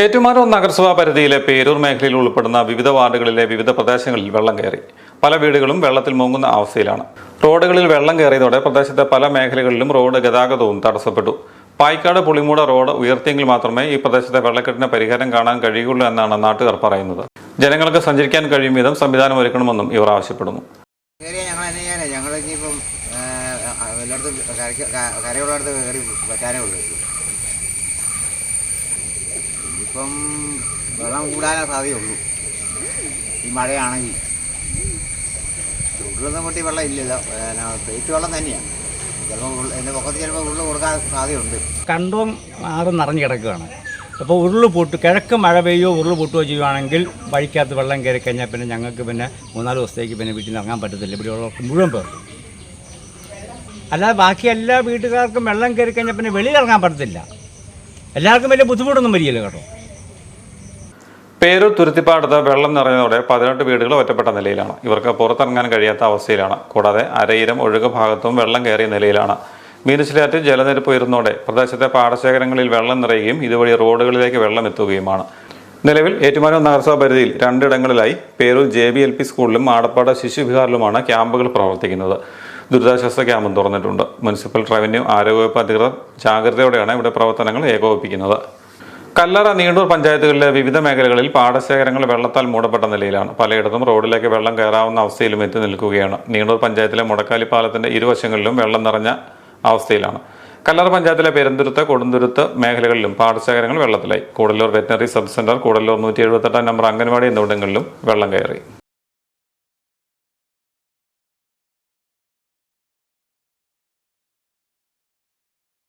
ഏറ്റുമാനൂർ നഗരസഭാ പരിധിയിലെ പേരൂർ മേഖലയിൽ ഉൾപ്പെടുന്ന വിവിധ വാർഡുകളിലെ വിവിധ പ്രദേശങ്ങളിൽ വെള്ളം കയറി. പല വീടുകളും വെള്ളത്തിൽ മുങ്ങുന്ന അവസ്ഥയിലാണ്. റോഡുകളിൽ വെള്ളം കയറിയതോടെ പ്രദേശത്തെ പല മേഖലകളിലും റോഡ് ഗതാഗതവും തടസ്സപ്പെട്ടു. പായിക്കാട് പുളിമൂട റോഡ് ഉയർത്തിയെങ്കിൽ മാത്രമേ ഈ പ്രദേശത്തെ വെള്ളക്കെട്ടിന് പരിഹാരം കാണാൻ കഴിയുള്ളൂ എന്നാണ് നാട്ടുകാർ പറയുന്നത്. ജനങ്ങൾക്ക് സഞ്ചരിക്കാൻ കഴിയും വിധം സംവിധാനം ഒരുക്കണമെന്നും ഇവർ ആവശ്യപ്പെടുന്നു. എല്ലായിടത്തും ഇനിയിപ്പം വെള്ളം കൂടാനേ സാധ്യതയുള്ളൂ. ഈ മഴയാണെങ്കിൽ. ചുട്ടിലൊന്നും പൊട്ടി വെള്ളം ഇല്ലല്ലോ. പെയ്ത്ത് വെള്ളം തന്നെയാണ് ചിലപ്പോൾ എന്റെ കൊടുക്കാൻ കണ്ടവും ആറ് നിറഞ്ഞു കിടക്കുകയാണ്. അപ്പോൾ ഉരുൾ പൊട്ട് കിഴക്ക് മഴ പെയ്യോ ഉരുൾ പൊട്ടുകയോ ചെയ്യുവാണെങ്കിൽ വഴിക്കകത്ത് വെള്ളം കയറി കഴിഞ്ഞാൽ പിന്നെ ഞങ്ങൾക്ക് പിന്നെ മൂന്നാൽ ദിവസത്തേക്ക് പിന്നെ വീട്ടിൽ നിന്ന് ഇറങ്ങാൻ പറ്റത്തില്ല. ഇവിടെയുള്ളവർക്ക് മുഴുവൻ പേർ അല്ലാതെ ബാക്കി എല്ലാ വീട്ടുകാർക്കും വെള്ളം കയറി കഴിഞ്ഞാൽ പിന്നെ വെളിയിൽ ഇറങ്ങാൻ പറ്റത്തില്ല. എല്ലാവർക്കും വലിയ ബുദ്ധിമുട്ടൊന്നും വരികയില്ല കേട്ടോ. പേരൂർ തുരുത്തിപ്പാടത്ത് വെള്ളം നിറഞ്ഞതോടെ പതിനെട്ട് വീടുകൾ ഒറ്റപ്പെട്ട നിലയിലാണ്. ഇവർക്ക് പുറത്തിറങ്ങാൻ കഴിയാത്ത അവസ്ഥയിലാണ്. കൂടാതെ അരയിരം ഒഴുക ഭാഗത്തും വെള്ളം കയറിയ നിലയിലാണ്. മീനച്ചിലാറ്റ് ജലനിരപ്പ് ഉയരുന്നതോടെ പ്രദേശത്തെ പാടശേഖരങ്ങളിൽ വെള്ളം നിറയുകയും ഇതുവഴി റോഡുകളിലേക്ക് വെള്ളം എത്തുകയുമാണ്. നിലവിൽ ഏറ്റുമാനൂർ നഗരസഭാ പരിധിയിൽ രണ്ടിടങ്ങളിലായി Peroor J B L P സ്കൂളിലും ആടപ്പാട് ശിശുവിഹാറിലുമാണ് ക്യാമ്പുകൾ പ്രവർത്തിക്കുന്നത്. ദുരിതാശ്വാസ ക്യാമ്പും തുറന്നിട്ടുണ്ട്. മുനിസിപ്പൽ റവന്യൂ ആരോഗ്യവകുപ്പ് അധികൃതർ ജാഗ്രതയോടെയാണ് ഇവിടെ പ്രവർത്തനങ്ങൾ ഏകോപിപ്പിക്കുന്നത്. കല്ലറ നീണ്ടൂർ പഞ്ചായത്തുകളിലെ വിവിധ മേഖലകളിൽ പാടശേഖരങ്ങൾ വെള്ളത്താൽ മൂടപ്പെട്ട നിലയിലാണ്. പലയിടത്തും റോഡിലേക്ക് വെള്ളം കയറാവുന്ന അവസ്ഥയിലും എത്തി നിൽക്കുകയാണ്. നീണ്ടൂർ പഞ്ചായത്തിലെ മുടക്കാലി പാലത്തിന്റെ ഇരുവശങ്ങളിലും വെള്ളം നിറഞ്ഞ അവസ്ഥയിലാണ്. കല്ലറ പഞ്ചായത്തിലെ പെരുന്തുരുത്ത് കൊടുന്തുരുത്ത് മേഖലകളിലും പാടശേഖരങ്ങൾ വെള്ളത്തിലായി. Koodalloor veterinary sub centre Koodalloor നൂറ്റി എഴുപത്തെട്ടാം നമ്പർ അംഗൻവാടി എന്നിവിടങ്ങളിലും വെള്ളം കയറി.